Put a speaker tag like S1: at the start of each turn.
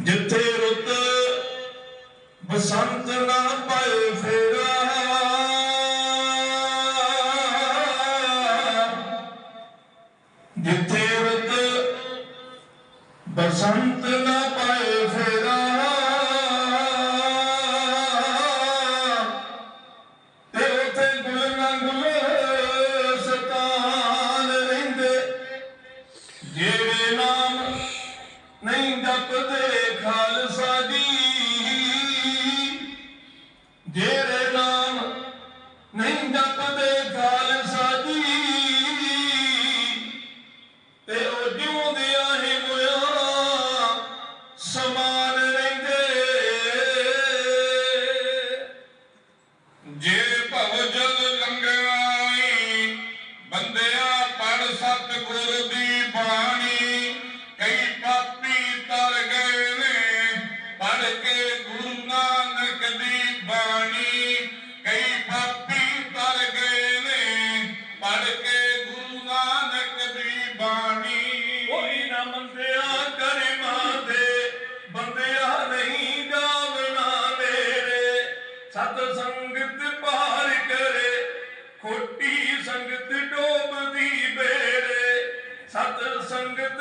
S1: ਜਿੱਥੇ ਰੁੱਤ ਬਸੰਤ ਨਾ ਪਾਏ ਫੇਰਾ। ਜਿੱਥੇ ਰੁੱਤ ਬਸੰਤ ਨਾ ਪਾਏ ਫੇਰਾ। ਨਹੀਂ ਜਪਦੇ ਖਾਲਸਾ सतसंगत पार करे खोटी संगत डोबदी बेरे। सतसंगत